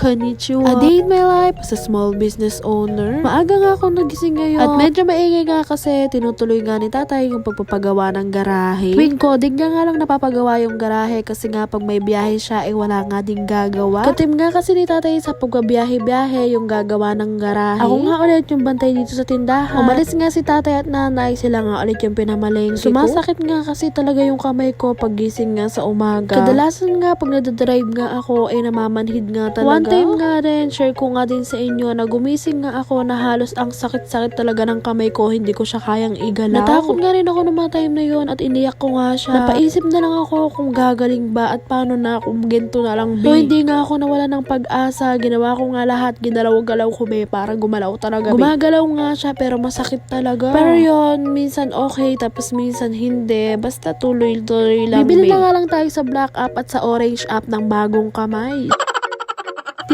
Konnichiwa. A day in my life as a small business owner. Maaga nga ako nagising ngayon. At medyo maingay nga kasi tinutuloy nga ni tatay yung pagpapagawa ng garahe. Tuwing coding niya nga lang napapagawa yung garahe kasi nga pag may biyahe siya ay wala nga ding gagawa. Katim nga kasi ni tatay sa pagbabiyahe-biyahe yung gagawa ng garahe. Ako nga ulit yung bantay dito sa tindahan. Umalis nga si tatay at nanay sila nga ulit yung pinamaling. Sumasakit nga kasi talaga yung kamay ko pag gising nga sa umaga. Kadalasan nga pag nadadrive nga ako ay namamanhid nga talaga. One time nga rin, share ko nga din sa inyo na gumising nga ako na halos ang sakit-sakit talaga ng kamay ko, hindi ko siya kayang igalaw. Natakot nga rin ako ng mga time na yon at iniyak ko nga siya. Napaisip na lang ako kung gagaling ba at paano na kung ginto na lang So hindi nga ako nawala ng pag-asa, ginawa ko nga lahat, ginalaw-galaw ko be para gumalaw talaga. be. Gumagalaw nga siya pero masakit talaga. Pero yon minsan okay tapos minsan hindi. Basta tuloy-tuloy lang. Bibili na nga lang tayo sa black app at sa orange app ng bagong kamay.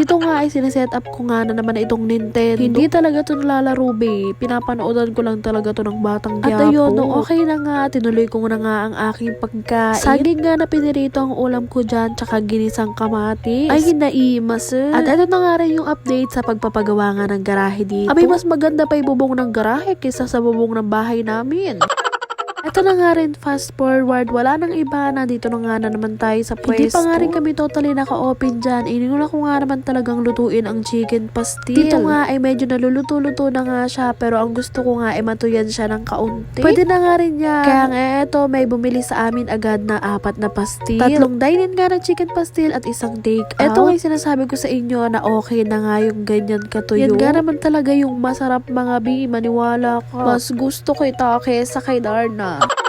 Dito nga ay sineset up ko nga na naman na itong Nintendo. Hindi talaga to nalalaro be. Pinapanoodan ko lang talaga to ng batang At ayun, nung okay na nga, tinuloy ko na nga ang aking pagkain. Saging nga na pinirito ang ulam ko dyan, tsaka ginisang kamatis. Ay, naimas eh. At ito na nga rin yung update sa pagpapagawa nga ng garahe dito. Abay, mas maganda pa yung bubong ng garahe kaysa sa bubong ng bahay namin. Ito na nga rin, fast forward, wala nang iba, nandito na nga na naman tayo sa pwesto. Hindi pa nga rin kami totally naka-open dyan. Inuna ko nga naman talagang lutuin ang chicken pastil. Dito nga ay medyo naluluto-luto na nga siya, pero ang gusto ko nga ay matuyan siya ng kaunti. Pwede na nga rin yan. Kaya nga eto, may bumili sa amin agad na apat na pastil. Tatlong dine-in nga ng chicken pastil at isang take out. Ito nga yung sinasabi ko sa inyo na okay na nga yung ganyan katuyo. Yan nga naman talaga yung masarap mga bi, maniwala ka. Mas gusto ko ito kesa kay Darna. com.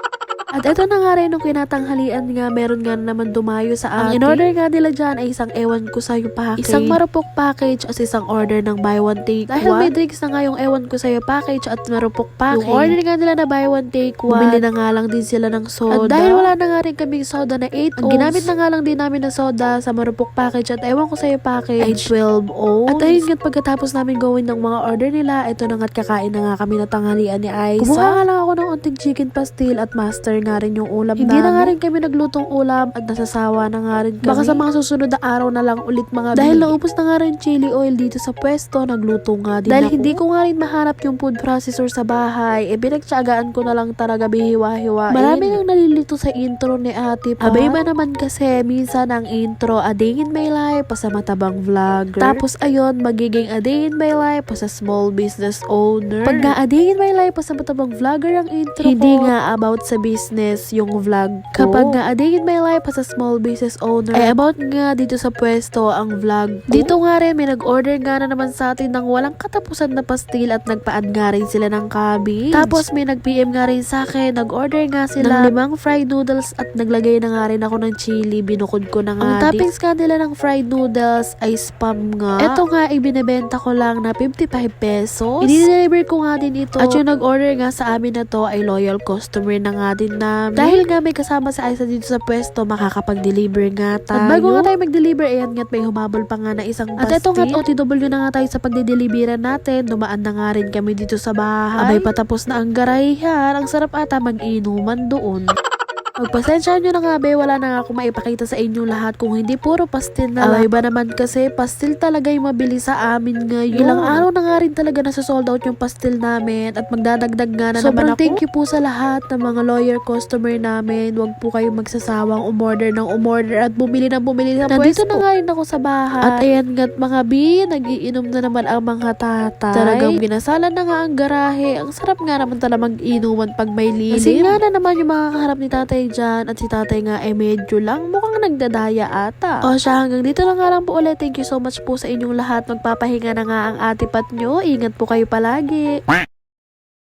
At ito na nga rin nung kinatanghalian nga, meron nga naman dumayo sa atin. Ang in-order nga nila dyan ay isang ewan ko sa yung package. Isang marupok package at isang order ng buy one take Dahil one. may drinks na nga yung ewan ko sa package at marupok package. Yung order nga nila na buy one take one. Bumili na nga lang din sila ng soda. At dahil wala na nga rin kaming soda na 8 Ang ginamit na nga lang din namin na soda sa marupok package at ewan ko sa package ay 12 ounce. At ayun nga pagkatapos namin gawin ng mga order nila, ito na nga't kakain na nga kami na tanghalian ni Aiza. Kumuha nga lang ako ng unting chicken pastil at master nga rin yung ulam Hindi na nga rin kami naglutong ulam at nasasawa na nga rin kami. Baka sa mga susunod na araw na lang ulit mga Dahil naubos na nga rin chili oil dito sa pwesto, nagluto nga din Dahil ako. hindi ko nga rin mahanap yung food processor sa bahay, e pinagtsagaan ko na lang talaga bihiwa-hiwain. Marami nang nalilito sa intro ni ate pa. Abay ba naman kasi minsan ang intro, a day in my life, pa sa matabang vlogger. Tapos ayun, magiging a day in my life, pa sa small business owner. Pag nga a day in my life, pa sa matabang vlogger ang intro hindi ko, nga about sa business yung vlog. Kapag nga a day in my life as a small business owner, ay about nga dito sa pwesto ang vlog. Dito nga rin, may nag-order nga na naman sa atin ng walang katapusan na pastil at nagpaan nga rin sila ng cabbage. Tapos may nag-PM nga rin sa akin, nag-order nga sila ng limang fried noodles at naglagay na nga rin ako ng chili, binukod ko na nga. Ang toppings nga nila ng fried noodles ay spam nga. Ito nga, ibinebenta ko lang na 55 pesos. I-deliver ko nga din ito. At yung nag-order nga sa amin na to ay loyal customer na nga din namin. Dahil nga may kasama sa Aiza dito sa pwesto, makakapag-deliver nga tayo. At bago nga tayo mag-deliver, ayan nga't may humabol pa nga na isang At ito nga't OTW na nga tayo sa pagdideliveran natin. Dumaan na nga rin kami dito sa bahay. Abay patapos na ang garahihan. Ang sarap ata mag-inuman doon. Magpasensya nyo na nga be, wala na nga ako maipakita sa inyo lahat kung hindi puro pastil na lang. ba naman kasi pastil talaga yung mabili sa amin ngayon. Ilang araw na nga rin talaga nasa sold out yung pastil namin at magdadagdag nga na Sobrang naman ako. thank you po sa lahat ng mga lawyer customer namin. Huwag po kayong magsasawang umorder ng umorder at bumili ng bumili sa Nandito pwesto. na nga rin ako sa bahay. At ayan nga't mga bi, nagiinom na naman ang mga tatay. Talagang binasalan na nga ang garahe. Ang sarap nga naman talaga mag-inuman pag may lilim. Kasi nga na naman yung mga kaharap ni tatay dyan at si tatay nga ay medyo lang mukhang nagdadaya ata. O siya hanggang dito lang nga lang po ulit. Thank you so much po sa inyong lahat. Magpapahinga na nga ang atipat nyo. Ingat po kayo palagi.